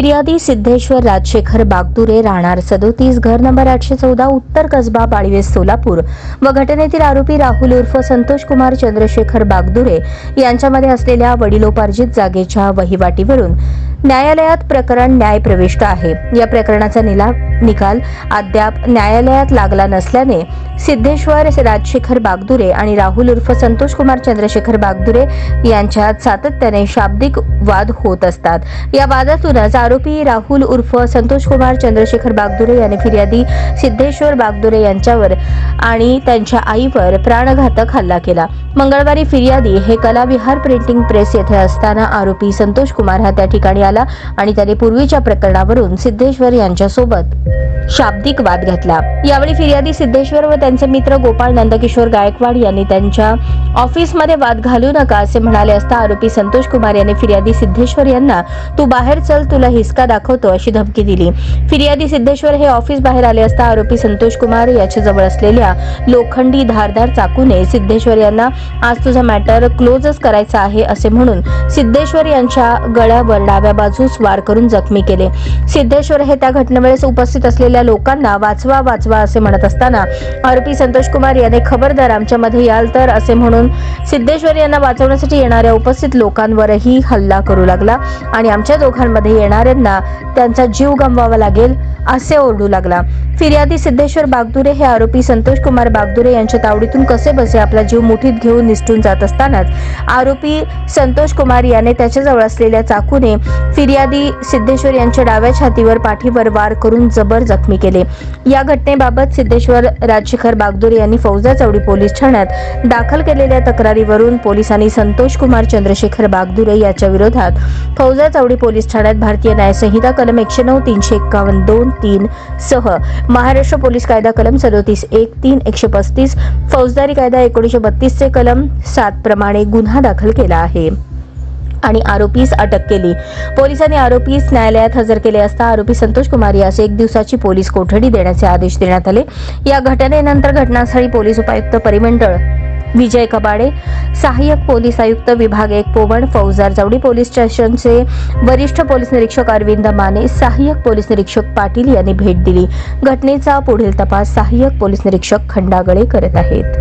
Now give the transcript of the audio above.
फिर्यादी सिद्धेश्वर राजशेखर बागदुरे राहणार सदोतीस घर नंबर आठशे चौदा उत्तर कसबा बाळवेस सोलापूर. व घटनेतील आरोपी राहुल उर्फ संतोष कुमार चंद्रशेखर बागदुरे यांच्यामध्ये असलेल्या वडिलोपार्जित जागेच्या वहिवाटीवरून न्यायालयात प्रकरण न्याय प्रविष्ट आहे. या प्रकरणाचा निला निकाल अद्याप न्यायालयात लागला नसल्याने सिद्धेश्वर राजशेखर बागदुरे आणि राहुल उर्फ संतोष कुमार चंद्रशेखर बागदुरे यांच्यात सातत्याने शाब्दिक वाद होत असतात. या वादातूनच आरोपी राहुल उर्फ संतोष कुमार चंद्रशेखर बागदुरे यांनी फिर्यादी सिद्धेश्वर बागदुरे यांच्यावर आणि त्यांच्या आईवर प्राणघातक हल्ला केला. मंगळवारी फिर्यादी हे कलाविहार प्रिंटिंग प्रेस येथे असताना आरोपी संतोष कुमार हा त्या ठिकाणी आला आणि त्याने पूर्वीच्या प्रकरणावरून सिद्धेश्वर यांच्यासोबत शाब्दिक वाद घातला. यावेळी फिर्यादी सिद्धेश्वर व त्यांचे मित्र गोपाळ नंदकिशोर गायकवाड यांनी त्यांच्या ऑफिसमध्ये वाद घालू नका असे म्हणाले असता आरोपी संतोष कुमार यांनी फिर्यादी सिद्धेश्वर यांना तू बाहेर चल तुला हिसका दाखवतो अशी धमकी दिली. फिर्यादी सिद्धेश्वर हे ऑफिस बाहेर आले असता आरोपी संतोष कुमार याच्या जवळ असलेल्या लोखंडी धारधार चाकूने सिद्धेश्वर यांना आज तुझा मॅटर क्लोजच करायचा आहे असे म्हणून सिद्धेश्वर यांच्या गळ्यावर डाव्या बाजूस वार करून जखमी केले. सिद्धेश्वर हे त्या घटनेवेळेस उपस्थित असलेल्या लोकांना वाचवा वाचवा असे म्हणत असताना आरोपी संतोष कुमार याने खबरदार आमच्या मध्ये याल तर असे म्हणून सिद्धेश्वर यांना वाचवण्यासाठी येणाऱ्या उपस्थित लोकांवरही हल्ला करू लागला आणि आमच्या दोघांमध्ये येणाऱ्यांना त्यांचा जीव गमवावा लागेल असे ओरडू लागला. फिर्यादी सिद्धेश्वर बागदुरे हे आरोपी संतोष कुमार बागदुरे यांच्या तावडीतून कसे बसे आपला जीव मुठीत घेऊन निसटून जात असतानाच आरोपी संतोष कुमार याने त्याच्याजवळ असलेल्या चाकूने फिर्यादी सिद्धेश्वर यांच्या डाव्या छातीवर पाठीवर वार करून जबर जखमी केले. या घटनेबाबत सिद्धेश्वर राजशेखर बागदुरे यांनी फौजा चौडी पोलीस ठाण्यात दाखल केलेल्या तक्रारीवरून पोलिसांनी संतोष कुमार चंद्रशेखर बागदुरे याच्या विरोधात फौजा चौडी पोलीस ठाण्यात भारतीय न्यायसंहिता कलम एकशे नऊ तीनशे एक्कावन्न दोन तीन सह महाराष्ट्र पोलीस कायदा कलम सदोतीस एक तीन एकशे पस्तीस फौजदारी कायदा एकोणीसशे बत्तीसचे कलम सात प्रमाणे गुन्हा दाखल केला आहे. आणि आरोपीस अटक केली. पोलिसांनी आरोपीस न्यायालयात हजर केले असता आरोपी संतोष कुमार यास एक दिवसाची पोलीस कोठडी देण्याचे आदेश देण्यात आले. या घटनेनंतर घटनास्थळी पोलीस उपायुक्त परिमंडळ विजय कबाडे सहाय्यक पोलीस आयुक्त विभाग एक पोवण फौजदार जवडी पोलीस स्टेशनचे वरिष्ठ पोलीस निरीक्षक अरविंद माने सहाय्यक पोलीस निरीक्षक पाटील यांनी भेट दिली. घटनेचा पुढील तपास सहाय्यक पोलीस निरीक्षक खंडागळे करत आहेत.